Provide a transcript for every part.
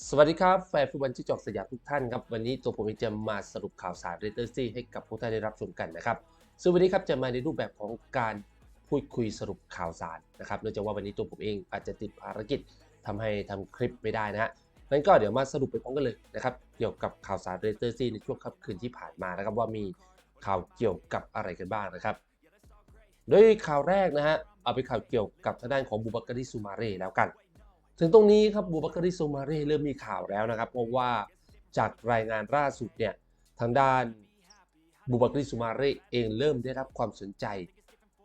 สวัสดีครับ แฟนฟุตบอลที่จอกสยามทุกท่านครับ วันนี้ตัวผมเองจะมาสรุปข่าวสารเรเตอร์ซี่ให้กับผู้ท่านได้รับชมกันนะครับซึ่งวันนี้ครับจะมาในรูปแบบของการพูดคุยสรุปข่าวสารนะครับเนื่องจากว่าวันนี้ตัวผมเองอาจจะติดภารกิจทำให้ทำคลิปไม่ได้นะฮะงั้นก็เดี๋ยวมาสรุปไปพร้อมกันเลยนะครับเกี่ยวกับข่าวสารเรเตอร์ซี่ในช่วงค่ำคืนที่ผ่านมานะครับว่ามีข่าวเกี่ยวกับอะไรกันบ้างนะครับ โดยข่าวแรกนะฮะเอาไปนข่าวเกี่ยวกับทางด้านของบูบักการิซูมาเร่แล้วกัน ถึงตรงนี้ครับบูบักการิซูมาเร่เริ่มมีข่าวแล้วนะครับ เพราะว่าจากรายงานล่าสุดเนี่ยทางด้านบูบักการิซูมาเร่เองเริ่มได้รับความสนใจ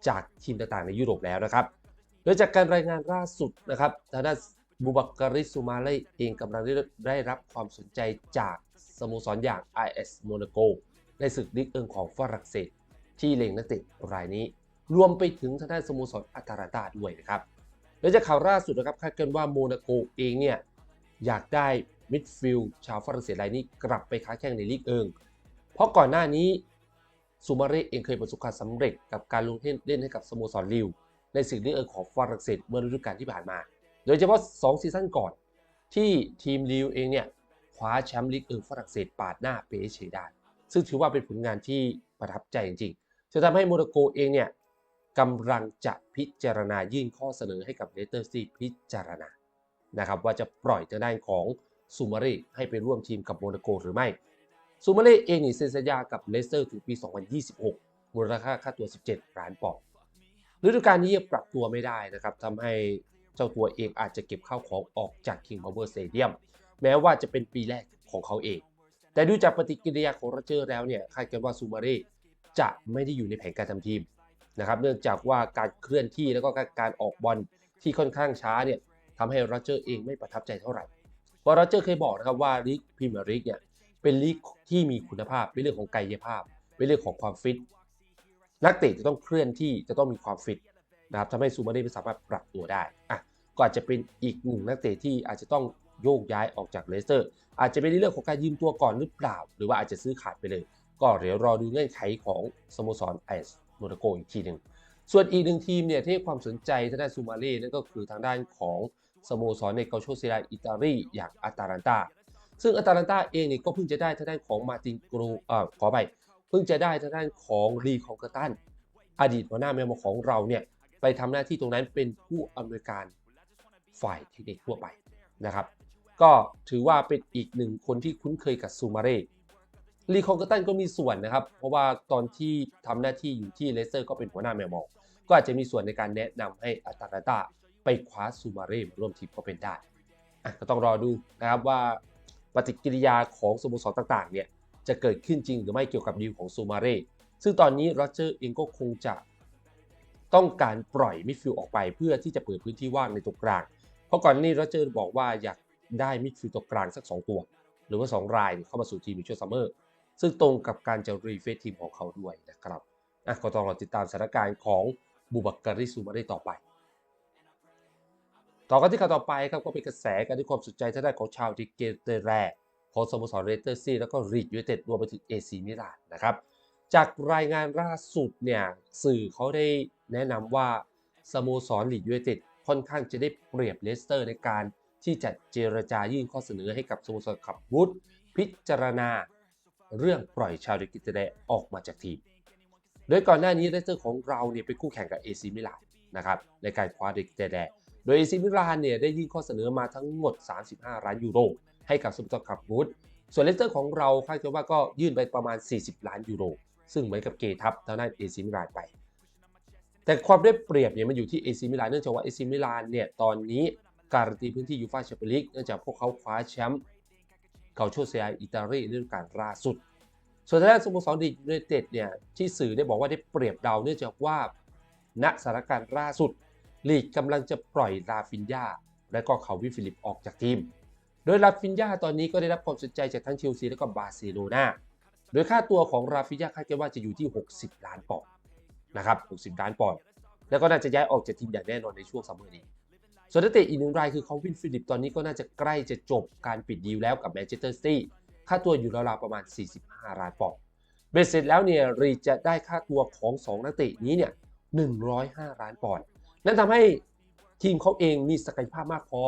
จากทีมต่างๆในยุโรปแล้วนะครับ โดยจากการรายงานล่าสุดนะครับทางด้านบูบักการิซูมาเร่เองกำลังได้ได้รับความสนใจจากสโมสรอย่าง IS Monaco ในศึกลีกเอิงของฝรั่งเศส ที่เล็งนักเตะรายนี้ รวมไปถึงทางด้านสโมสรอัตาลาตาด้วยนะครับ โดยจากข่าวล่าสุดนะครับคาดกันว่าโมนาโกเองเนี่ยอยากได้มิดฟิลด์ชาวฝรั่งเศสรายนี้กลับไปค้าแข่งในลีกเอิงเพราะก่อนหน้านี้ซูมาเรเองเคยประสบความสำเร็จกับการลงเล่นให้กับสโมสรลิวในศึกลีกเอิงของฝรั่งเศสเมื่อฤดูกาลที่ผ่านมา โดยเฉพาะ 2 ซีซั่นก่อน ที่ทีมลิวเองเนี่ยคว้าแชมป์ลีกเอิงฝรั่งเศสปาดหน้าเปเชได้ซึ่งถือว่าเป็นผลงานที่ประทับใจจริงๆจะทำให้โมนาโกเองเนี่ย กำลังจะพิจารณายื่นข้อเสนอให้กับเลสเตอร์ซีพิจารณานะครับว่าจะปล่อยทางด้านของซูมารีให้ไปร่วมทีมกับโมนาโกหรือไม่ซูมารีเองนี่เซ็นสัญญากับเลสเตอร์ถึงปี 2026 มูลค่าค่าตัว 17 ล้านปอนด์ฤดูกาลนี้ยังปรับตัวไม่ได้นะครับทำให้เจ้าตัวเองอาจจะเก็บข้าวของออกจาก King Power Stadium แม้ว่าจะเป็นปีแรกของเขาเอง แต่ดูจากปฏิกิริยาของโรเจอร์แล้วเนี่ยคาดกันว่าซูมารีจะไม่ได้อยู่ในแผนการทำทีม นะครับเนื่องจากว่าการเคลื่อนที่แล้วก็การออกบอลที่ค่อนข้างช้าเนี่ยทำให้โรเจอร์เองไม่ประทับใจเท่าไหร่เพราะโรเจอร์เคยบอกนะครับว่าลีกพรีเมียร์ลีกเนี่ยเป็นลีกที่มีคุณภาพเป็นเรื่องของกายภาพ เป็นเรื่องของความฟิตนักเตะจะต้องเคลื่อนที่จะต้องมีความฟิตนะครับทำให้ซูมาเน่ไม่สามารถปรับตัวได้อะก็อาจจะเป็นอีกหนึ่งนักเตะที่อาจจะต้องโยกย้ายออกจากเลสเตอร์ อาจจะเป็นเรื่องของการยืมตัวก่อนหรือเปล่า หรือว่าอาจจะซื้อขาดไปเลย ก็เดี๋ยวรอดูเงื่อนไขของสโมสรไอส์ โมนาโกอีกทีหนึ่ง ส่วนอีกหนึ่งทีมเนี่ยที่ให้ความสนใจทางด้านซูมาเล่นั่นก็คือทางด้านของสโมสรในเกาโชเซียอิตาลีอย่างอาตาลันตาซึ่งอาตาลันตาเองเนี่ยก็เพิ่งจะได้ทางด้านของมาตินกรูเอ่อขอไปเพิ่งจะได้ทางด้านของรีคองกตันอดีตหัวหน้าแมวของเราเนี่ยไปทำหน้าที่ตรงนั้นเป็นผู้อำนวยการฝ่ายเทคนิคทั่วไปนะครับ ก็ถือว่าเป็นอีกหนึ่งคนที่คุ้นเคยกับซูมาเร่ ลีคองกตันก็มีส่วนนะครับ เพราะว่าตอนที่ทำหน้าที่อยู่ที่เลสเตอร์ก็เป็นหัวหน้าแมวมอง ก็อาจจะมีส่วนในการแนะนำให้อัตาลาตาไปคว้าซูมาเร่มาร่วมทีมก็เป็นได้ก็ต้องรอดูนะครับว่าปฏิกิริยาของสโมสรต่างๆเนี่ยจะเกิดขึ้นจริงหรือไม่เกี่ยวกับดีลของซูมาเร่ซึ่งตอนนี้โรเจอร์เองก็คงจะต้องการปล่อยมิดฟิลด์ออกไปเพื่อที่จะเปิดพื้นที่ว่างในตรงกลาง เพราะก่อนหนานี้โรเจอร์บอกว่าอยากได้มิดฟิลด์ตรงกลางสัก 2 ตัว หรือว่า 2 รายเข้ามาสู่ทีมในช่วงซัมเมอร์ ซึ่งตรงกับการจะรีเฟซทีมของเขาด้วยนะครับอะก็ต้องรอติดตามสถานการณ์ของบูบักการิซูมาได้ต่อไป ต่อกันที่ข่าวต่อไปครับก็เป็นกระแสการที่ความสนใจทางด้านของชาวดิเกเตแรของสโมสรเรเตอร์ซีแล้วก็รีดยูเต็ดรวมไปถึงเอซีมิลานนะครับจากรายงานล่าสุดเนี่ยสื่อเขาได้แนะนำว่าสโมสรลีดยูเต็ดค่อนข้างจะได้เปรียบเลสเตอร์ในการที่จะเจรจายื่นข้อเสนอให้กับสโมสรขับวูดพิจารณา เรื่องปล่อยชาวเดกิเตเดออกมาจากทีม โดยก่อนหน้านี้เลสเตอร์ของเราเนี่ยเป็นคู่แข่งกับเอซิมิลานนะครับในการคว้าเดกิเตเดโดยเอซิมิลานเนี่ยได้ยื่นข้อเสนอมาทั้งหมด 35 ล้านยูโรให้กับสโมสรขับวูดส่วนเลสเตอร์ของเราคาดว่าก็ยื่นไปประมาณ 40 ล้านยูโร ซึ่งเหมือนกับเกทับทางด้านเอซิมิลานไป แต่ความได้เปรียบเนี่ยมันอยู่ที่เอซิมิลานเนื่องจากว่าเอซิมิลานเนี่ยตอนนี้การันตีพื้นที่ยูฟ่าแชมเปี้ยนลีกเนื่องจากพวกเขาคว้าแชมป์ เกาโชเซียอิตาลีฤดูกาลล่าสุด ส่วนทางด้านสโมสรดียูไนเต็ดเนี่ยที่สื่อได้บอกว่าได้เปรียบเราเนื่องจากว่าณสถานการณ์ล่าสุด ลีกกำลังจะปล่อยลาฟินยาและก็เขาวิฟิลิปออกจากทีม โดยลาฟินยาตอนนี้ก็ได้รับความสนใจจากทั้งเชลซีและก็บาร์เซโลนาโดยค่าตัวของราฟินยาคาดกันว่าจะอยู่ที่ 60 ล้านปอนด์นะครับ 60 ล้านปอนด์แล้วก็น่าจะย้ายออกจากทีมอย่างแน่นอนในช่วงซัมเมอร์นี้ ส่วนนักเตะอีกหนึ่งรายคือเขาวินฟิลิปตอนนี้ก็น่าจะใกล้จะจบการปิดดีลแล้วกับแมนเชสเตอร์ซิตี้ค่าตัวอยู่ราวๆประมาณ 45 ล้านปอนด์เบ็ดเสร็จแล้วเนี่ยรีจะได้ค่าตัวของ 2 นักเตะนี้เนี่ย 105 ล้านปอนด์นั่นทำให้ทีมเขาเองมีศักยภาพมากพอ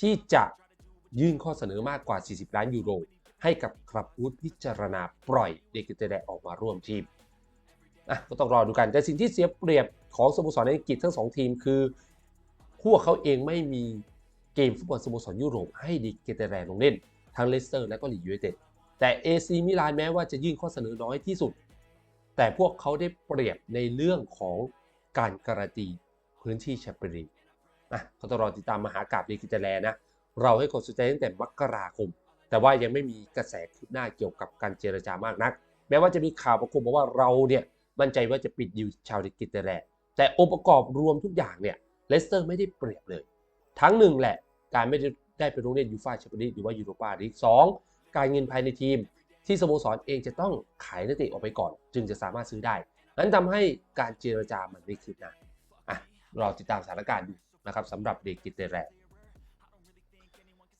ที่จะยื่นข้อเสนอมากกว่า 40 ล้านยูโร ให้กับคลับวูดพิจารณาปล่อยเดกิเตเดออกมาร่วมทีมอะก็ต้องรอดูกันแต่สิ่งที่เสียเปรียบของสโมสรในอังกฤษทั้งสองทีมคือ พวกเขาเองไม่มีเกมฟุตบอลสโมสรยุโรปให้ดิเกเตแรลงเล่น ทั้งเลสเตอร์และก็ลีดยูไนเต็ดแต่ AC มิลานแม้ว่าจะยื่นข้อเสนอน้อยที่สุด แต่พวกเขาได้เปรียบในเรื่องของการการันตีพื้นที่แชมเปี้ยนลีกอะก็ต้องรอติดตามมหากาบลีกเตแลนะ เราให้ความสนใจตั้งแต่มกราคม แต่ว่ายังไม่มีกระแสคืบหน้าเกี่ยวกับการเจรจามากนัก แม้ว่าจะมีข่าวประกบบอกว่าเราเนี่ยมั่นใจว่าจะปิดดิวชาวดิกิเตแลแต่องค์ประกอบรวมทุกอย่างเนี่ย เลสเตอร์ไม่ได้เปรียบเลย ทั้งหนึ่งแหละ การไม่ได้ไปลงเล่นยูฟ่าแชมเปี้ยนลีกหรือว่ายูโรปาลีกสองการเงินภายในทีม ที่สโมสรเองจะต้องขายนักเตะออกไปก่อน จึงจะสามารถซื้อได้ นั้นทำให้การเจรจามันไม่คืบหน้าอะเราติดตามสถานการณ์ดูนะครับสำหรับเดกิเตแร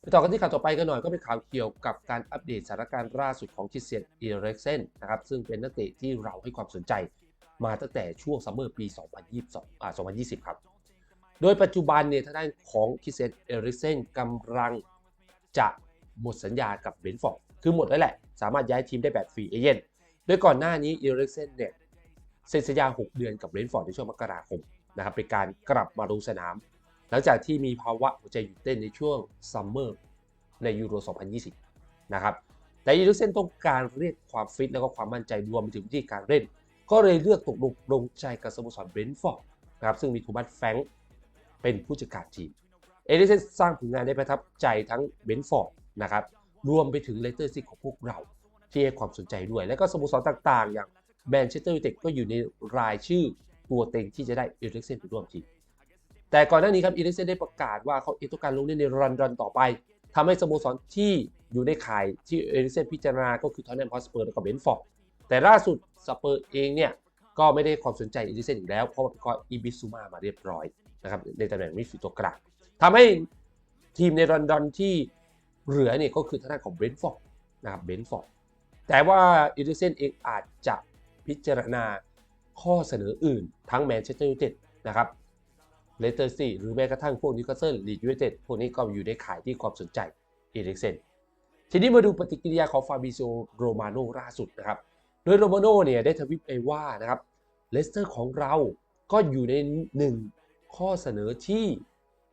ไปต่อกันที่ข่าวต่อไปกันหน่อยก็เป็นข่าวเกี่ยวกับการอัปเดตสถานการณ์ล่าสุดของคิเซียนอีเร็กเซนนะครับซึ่งเป็นนักเตะที่เราให้ความสนใจมาตั้งแต่ช่วงซัมเมอร์ปี 2022อ่า2020 ครับ โดยปัจจุบันเนี่ยทางด้านของคิเซนเอริเซนกำลังจะหมดสัญญากับเบนฟอร์ดคือหมดแล้วแหละ สามารถย้ายทีมได้แบบฟรีเอเจนต์โดยก่อนหน้านี้เอริเซนเนี่ยเซ็นสัญญา 6 เดือนกับเบนฟอร์ดในช่วงมกราคมนะครับเป็นการกลับมาลงสนาม หลังจากที่มีภาวะหัวใจหยุดเต้นในช่วงซัมเมอร์ในยูโร 2020 นะครับ แต่เอริเซนต้องการเรียกความฟิตแล้วก็ความมั่นใจรวมไปถึงวิธีการเล่น ก็เลยเลือกตกลงลงใจกับสโมสรเบนฟอร์ดนะครับซึ่งมีโทมัสแฟงค์ เป็นผู้จัดการทีม เอริเซนสร้างผลงานได้ประทับใจทั้งเบนฟอร์ดนะครับรวมไปถึงเลสเตอร์ซิตี้ของพวกเราที่ให้ความสนใจด้วย และก็สโมสรต่างๆ อย่างแมนเชสเตอร์ยูไนเต็ดก็อยู่ในรายชื่อตัวเต็งที่จะได้เอริเซนไปร่วมทีม แต่ก่อนหน้านี้ครับเอริเซนได้ประกาศว่าเขาต้องการลงเล่นในรันรันต่อไปทำให้สโมสรที่อยู่ในข่ายที่เอริเซนพิจารณาก็คือทอนแนมฮอสเปอร์และก็เบนฟอร์ดแต่ล่าสุดสเปอร์เองเนี่ยก็ไม่ได้ความสนใจเอริเซนอีกแล้วเพราะว่าก็อีบิซูมามาเรียบร้อย นะครับในตำแหน่งมิดฟิลด์ตัวกลางทำให้ทีมในลอนดอนที่เหลือเนี่ยก็คือทางด้านของเบนฟอร์ดนะครับเบนฟอร์ดแต่ว่าเอริกเซนเองอาจจะพิจารณาข้อเสนออื่น ทั้งแมนเชสเตอร์ยูไนเต็ดนะครับเลสเตอร์ซีหรือแม้กระทั่งพวกนิวคาสเซิลลีดยูไนเต็ดพวกนี้ก็อยู่ในข่ายที่ความสนใจเอริกเซนทีนี้มาดูปฏิกิริยาของฟาบิโซโรมาโนล่าสุดนะครับ โดยโรมาโนเนี่ยได้ทวิตไปว่านะครับเลสเตอร์ของเราก็อยู่ในหนึ่ง ข้อเสนอที่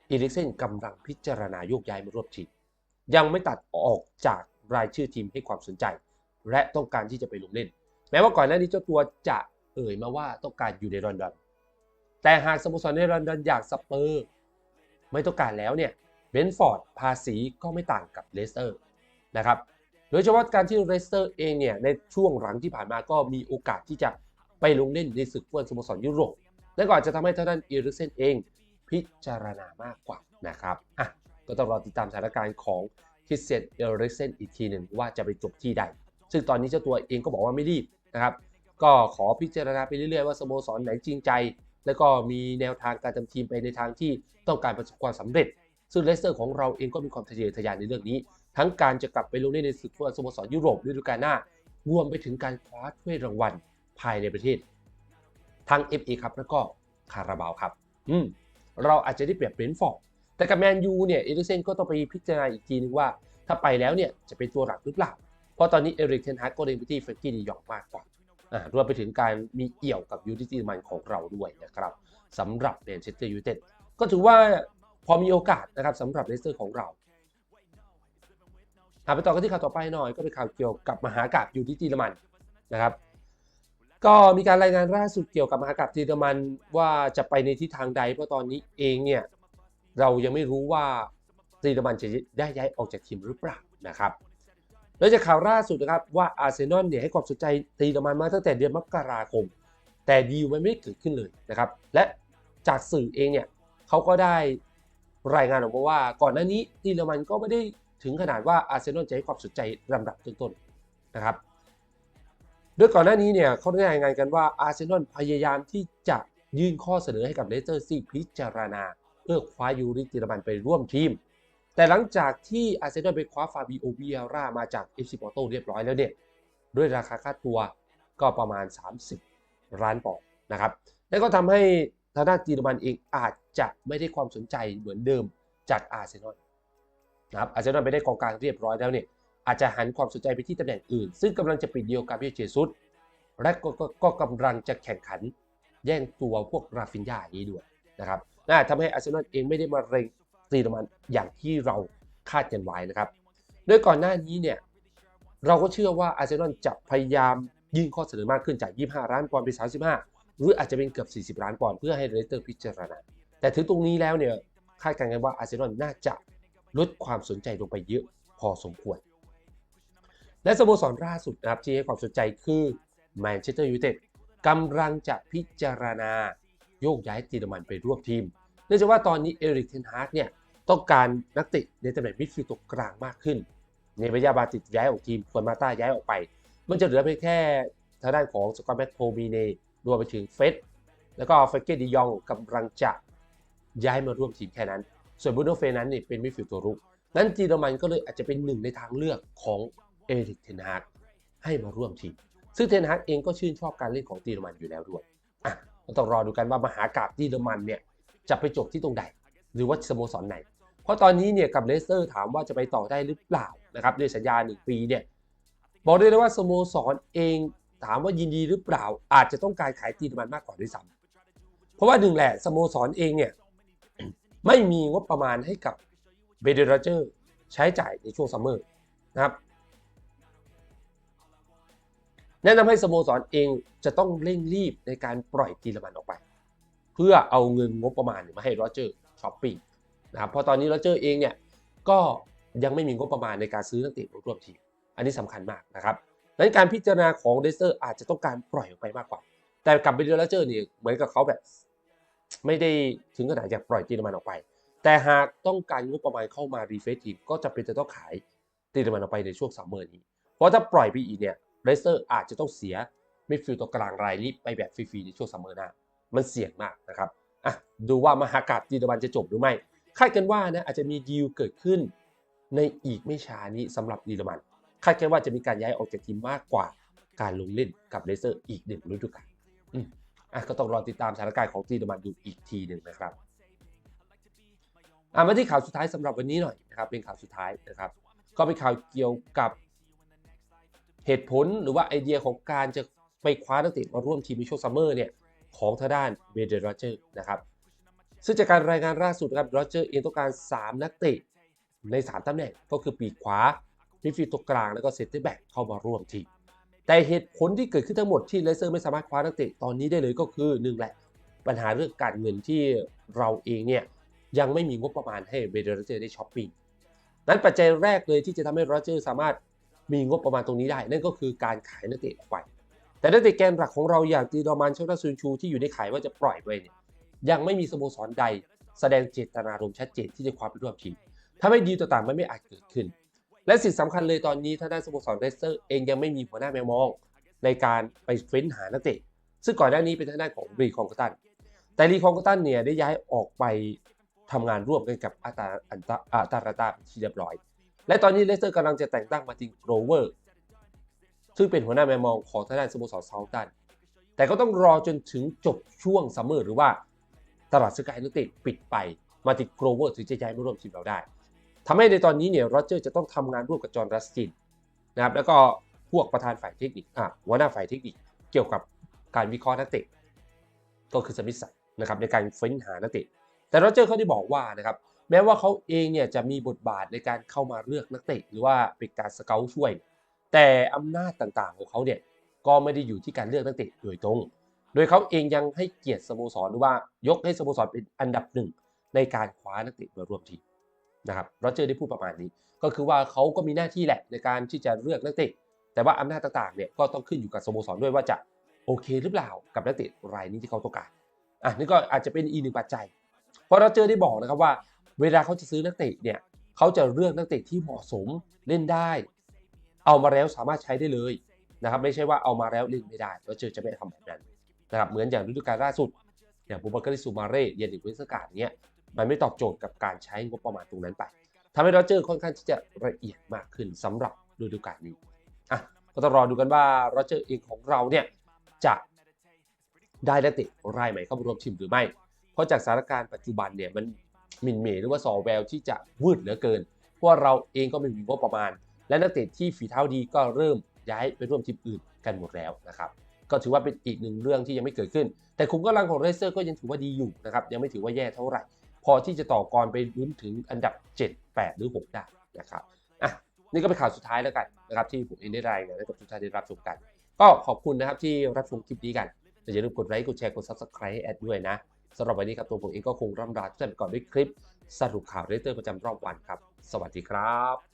เอริกเซนกำลังพิจารณาโยกย้ายมาร่วมทีมยังไม่ตัดออกจากรายชื่อทีมให้ความสนใจ และต้องการที่จะไปลงเล่น แม้ว่าก่อนหน้านี้เจ้าตัวจะเอ่ยมาว่าต้องการอยู่ในลอนดอน แต่หากสโมสรในลอนดอนอยากสเปอร์ไม่ต้องการแล้วเนี่ยเบนฟอร์ดภาษีก็ไม่ต่างกับเลสเตอร์นะครับโดยเฉพาะการที่เลสเตอร์เองเนี่ยในช่วงหลังที่ผ่านมาก็มีโอกาสที่จะไปลงเล่นในศึกฟุตบอลสโมสรยุโรป และก็อาจจะทำให้ทางด้านเอริกเซนเอง พิจารณามากกว่านะครับอะก็ต้องรอติดตามสถานการณ์ของคริสเตียนเอริกเซนอีกทีหนึ่งว่าจะไปจบที่ใด ซึ่งตอนนี้เจ้าตัวเองก็บอกว่าไม่รีบนะครับก็ขอพิจารณาไปเรื่อยๆว่าสโมสรไหนจริงใจ แล้วก็มีแนวทางการทำทีมไปในทางที่ต้องการประสบความสำเร็จ ซึ่งเลสเตอร์ของเราเองก็มีความทะเยอทะยานในเรื่องนี้ ทั้งการจะกลับไปลงเล่นในศึกฟุตบอลสโมสรยุโรปฤดูกาลหน้ารวมไปถึงการคว้าถ้วยรางวัลภายในประเทศ ทั้ง FA ครับแล้วก็คาราบาวครับ อืมเราอาจจะได้เปรียบเบรนท์ฟอร์ดแต่กับแมนยูเนี่ยเอริกเซนก็ต้องไปพิจารณาอีกทีนึงว่า ถ้าไปแล้วเนี่ยจะเป็นตัวหลักหรือเปล่า เพราะตอนนี้เอริกเทนฮากก็เล็งไปที่เฟรนกี้ดียองมากกว่าอ่ารวมไปถึงการมีเอี่ยวกับยูทิติมันของเราด้วยนะครับสำหรับแมนเชสเตอร์ยูไนเต็ดก็ถือว่าพอมีโอกาสนะครับสำหรับเลสเตอร์ของเราอะไปต่อกันที่ข่าวต่อไปหน่อยก็เป็นข่าวเกี่ยวกับมหากาบยูทิติมันนะครับ ก็มีการรายงานล่าสุดเกี่ยวกับมหากาพย์เยอรมันว่าจะไปในทิศทางใด เพราะตอนนี้เองเนี่ยเรายังไม่รู้ว่าเยอรมันจะได้ย้ายออกจากทีมหรือเปล่านะครับโดยจากข่าวล่าสุดนะครับว่าอาร์เซนอลเนี่ยให้ความสนใจเยอรมันมาตั้งแต่เดือนมกราคม แต่ดีลมันไม่ได้เกิดขึ้นเลยนะครับ และจากสื่อเองเนี่ยเขาก็ได้รายงานออกมาว่า ก่อนหน้านี้เยอรมันก็ไม่ได้ถึงขนาดว่าอาร์เซนอลจะให้ความสนใจลำดับต้นๆนะครับ ดยก่อนหน้านี้เนี่ยเขาได้รายงานกันว่าอาร์เซนอลพยายามที่จะยื่นข้อเสนอให้กับเลสเตอร์ซีพิจารณา เพื่อคว้ายูริติรมันไปร่วมทีม แต่หลังจากที่อาร์เซนอลไปคว้าฟาบิโอเบียร่ามาจากเอฟซีปอร์โตเรียบร้อยแล้วเนี่ยด้วยราคาค่าตัวก็ประมาณ 30 ล้านปอนด์นะครับ และก็ทำให้ทางด้านเยอรมันเองอาจจะไม่ได้ความสนใจเหมือนเดิมจากอาร์เซนอลนะครับอาร์เซนอลไปได้กองกลางเรียบร้อยแล้วเนี่ย อาจจะหันความสนใจไปที่ตำแหน่งอื่น ซึ่งกำลังจะปิดเดีลกับเบเจซุสและก็ก็ก็กำลังจะแข่งขันแย่งตัวพวกราฟินยาอย่างนี้ด้วยนะครับน่าทำให้อาร์เซนอลเองไม่ได้มาเร่งตีดมันอย่างที่เราคาดกันไว้นะครับ โดยก่อนหน้านี้เนี่ยเราก็เชื่อว่าอาร์เซนอลจะพยายามยื่นข้อเสนอมากขึ้นจาก 25 ล้านปอนด์เป็น 35 หรืออาจจะเป็นเกือบ 40 ล้านปอนด์เพื่อให้เรสเตอร์พิจารณา แต่ถึงตรงนี้แล้วเนี่ยคาดการณ์กันว่าอาร์เซนอลน่าจะลดความสนใจลงไปเยอะพอสมควร และสโมสรล่าสุดนะครับที่ให้ความสนใจคือแมนเชสเตอร์ยูไนเต็ดกำลังจะพิจารณาโยกย้ายตีดมันไปร่วมทีม เนื่องจากว่าตอนนี้เอริกเทนฮากเนี่ยต้องการนักเตะในตำแหน่งมิดฟิลด์ตัวกลางมากขึ้น ในระยะบาติดย้ายออกทีมควรมาต้าย้ายออกไป มันจะเหลือเพียงแค่ทางด้านของสกอตแมตโทมีเนรวมไปถึงเฟสแล้วก็เฟเกดิยองกำลังจะย้ายมาร่วมทีมแค่นั้น ส่วนบูโนเฟนั้นนี่เป็นมิดฟิลด์ตัวรุกนั้นจีรมันก็เลยอาจจะเป็นหนึ่งในทางเลือกของ เอริกเทนฮากให้มาร่วมทีม ซึ่งเทนฮากเองก็ชื่นชอบการเล่นของจีรมันอยู่แล้วด้วยอะต้องรอดูกันว่ามหากราบจีรมันเนี่ยจะไปจบที่ตรงใด หรือว่าสโมสรไหน เพราะตอนนี้เนี่ยกับเลสเตอร์ถามว่าจะไปต่อได้หรือเปล่านะครับด้วยสัญญาหนึ่งปีเนี่ยบอกได้เลยว่าสโมสรเองถามว่ายินดีหรือเปล่า อาจจะต้องการขายตีนมันมากกว่าด้วยซ้ำเพราะว่าหนึ่งแหละสโมสรเองเนี่ยไม่มีงบประมาณให้กับเบเดอร์เจอร์ใช้จ่ายในช่วงซัมเมอร์นะครับ แนะนำให้สโมสรเองจะต้องเร่งรีบในการปล่อยตีนมันออกไป เพื่อเอาเงินงบประมาณมาให้โรเจอร์ช้อปปิ้งนะครับเพราะตอนนี้โรเจอร์เองเนี่ยก็ยังไม่มีงบประมาณในการซื้อนักเตะร่วมทีม อันนี้สำคัญมากนะครับดังนั้นการพิจารณาของเดสเตอร์อาจจะต้องการปล่อยออกไปมากกว่า แต่กับเบเดอร์เจอร์เนี่ยเหมือนกับเขาแบบ ไม่ได้ถึงขนาดอยากปล่อยตีนมันออกไป แต่หากต้องการงบประมาณเข้ามารีเฟซทีมก็จะเป็นจะต้องขายตีนมันออกไปในช่วงซัมเมอร์นี้ เพราะถ้าปล่อยไปอีกเนี่ย เรสเตอร์อาจจะต้องเสียมิดฟิลด์ตัวกลางรายนี้ไปแบบฟรีๆในช่วงซัมเมอร์หน้า มันเสี่ยงมากนะครับอะดูว่ามหากาบจีนวันจะจบหรือไม่คาดกันว่านะอาจจะมีดีลเกิดขึ้นในอีกไม่ช้านี้สำหรับดีลมันคาดกันว่าจะมีการย้ายออกจากทีมมากกว่าการลงเล่นกับเลเซอร์อีกหนึ่งฤดูกาลอืมอะก็ต้องรอติดตามสถานการณ์ของจีนมันดูอีกทีหนึ่งนะครับอะมาที่ข่าวสุดท้ายสำหรับวันนี้หน่อยนะครับเป็นข่าวสุดท้ายนะครับ ก็เป็นข่าวเกี่ยวกับ เหตุผลหรือว่าไอเดียของการจะไปคว้านักเตะมาร่วมทีมในช่วงซัมเมอร์เนี่ยของทางด้านเบเดอร์โรเจอร์นะครับ ซึ่งจากการรายงานล่าสุดนะครับโรเจอร์เองต้องการ 3 นักเตะใน 3ตำแหน่งก็คือปีกขวามิดฟิลด์ตัวกลางแล้วก็เซนเตอร์แบ็กเข้ามาร่วมทีม แต่เหตุผลที่เกิดขึ้นทั้งหมดที่เลเตอร์ไม่สามารถคว้านักเตะตอนนี้ได้เลยก็คือหนึ่งแหละปัญหาเรื่องการเงินที่เราเองเนี่ยยังไม่มีงบประมาณให้เบเดอร์โรเจอร์ได้ช้อปปิ้งนั้นปัจจัยแรกเลยที่จะทำให้โรเจอร์สามารถ มีงบประมาณตรงนี้ได้ นั่นก็คือการขายนักเตะออกไป แต่นักเตะแกนหลักของเราอย่างตีดอร์มันเชลตาซุนชูที่อยู่ในขายว่าจะปล่อยไปเนี่ยยังไม่มีสโมสรใด แสดงเจตนารมณ์ชัดเจนที่จะคว้าไปร่วมทีมถ้าไม่ดีต่างๆมันไม่อาจเกิดขึ้น และสิ่งสำคัญเลยตอนนี้ถ้าได้าสโมสรเรสเตอร์เองยังไม่มีหัวหน้าแมวมอง ในการไปเฟ้นหานักเตะ ซึ่งก่อนหน้านี้เป็นทางด้านของรีคองกตัน แต่รีคองกตันเนี่ยได้ย้ายออกไปทำงานร่วมกันกับอาตาอันตาอาตาราตาที่เรียบร้อย และตอนนี้เลสเตอร์กำลังจะแต่งตั้งมาตินโกรเวอร์ ซึ่งเป็นหัวหน้าแมวมองของทางด้านสโมสรเซาตัน แต่ก็ต้องรอจนถึงจบช่วงซัมเมอร์หรือว่าตลาดซื้อขายนักเตะปิดไปมาติดโกรเวอร์ถึงจะย้ายมาร่วมทีมเราได้ทำให้ในตอนนี้เนี่ยโรเจอร์จะต้องทำงานร่วมกับจอห์นรัสตินนะครับแล้วก็พวกประธานฝ่ายเทคนิคอะหัวหน้าฝ่ายเทคนิคเกี่ยวกับการวิเคราะห์นักเตะก็คือสมิธสันนะครับในการเฟ้นหานักเตะแต่โรเจอร์เขาได้บอกว่านะครับ แม้ว่าเขาเองเนี่ยจะมีบทบาทในการเข้ามาเลือกนักเตะหรือว่าเป็นการสเกลช่วย แต่อำนาจต่างๆของเขาเนี่ยก็ไม่ได้อยู่ที่การเลือกนักเตะโดยตรง โดยเขาเองยังให้เกียรติสโมสรหรือว่ายกให้สโมสรเป็นอันดับหนึ่งในการคว้านักเตะมาร่วมทีมนะครับโรเจอร์ได้พูดประมาณนี้ ก็คือว่าเขาก็มีหน้าที่แหละในการที่จะเลือกนักเตะ แต่ว่าอำนาจต่างๆเนี่ยก็ต้องขึ้นอยู่กับสโมสรด้วยว่าจะโอเคหรือเปล่ากับนักเตะรายนี้ที่เขาต้องการอะนี่ก็อาจจะเป็นอีกหนึ่งปัจจัยเพราะโรเจอร์ได้บอกนะครับว่า เวลาเขาจะซื้อนักเตะเนี่ยเขาจะเลือกนักเตะที่เหมาะสมเล่นได้ เอามาแล้วสามารถใช้ได้เลยนะครับไม่ใช่ว่าเอามาแล้วเล่นไม่ได้โรเจอจะไม่ทำแบบนั้นนะครับเหมือนอย่างฤดูกาลล่าสุด อย่างบูบาการิซูมาเร่เยนดิวิสกาดเนี่ยมันไม่ตอบโจทย์กับการใช้งบประมาณตรงนั้นไปทำให้โรเจอร์ค่อนข้างที่จะละเอียดมากขึ้นสำหรับฤดูกาลนี้อะก็ต้องรอดูกันว่าโรเจอร์เองของเราเนี่ยจะได้นักเตะรายใหม่เข้ามาร่วมทีมหรือไม่ เพราะจากสถานการณ์ปัจจุบันเนี่ยมัน มินเหมหรือว่าสอแววที่จะวืดเหลือเกิน เพราะเราเองก็ไม่มีงบประมาณ และนักเตะที่ฝีเท้าดีก็เริ่มย้ายไปร่วมทีมอื่นกันหมดแล้วนะครับก็ถือว่าเป็นอีกหนึ่งเรื่องที่ยังไม่เกิดขึ้น แต่ขุมกำลังของเรเซอร์ก็ยังถือว่าดีอยู่นะครับยังไม่ถือว่าแย่เท่าไหร่ พอที่จะต่อกรไปลุ้นถึงอันดับ 7 8 หรือ 6 ได้นะครับอะนี่ก็เป็นข่าวสุดท้ายแล้วกันนะครับที่ผมเองได้รายงานให้กับทุกท่านได้รับชมกัน ก็ขอบคุณนะครับที่รับชมคลิปนี้กันแต่อย่าลืมกดไลค์กดแชร์กด subscribe แอดด้วยนะ สำหรับวันนี้ครับตัวผมเองก็คงร่ำลาทุกท่านไปก่อนด้วยคลิปสรุปข่าวเรเตอร์ประจำรอบวันครับ สวัสดีครับ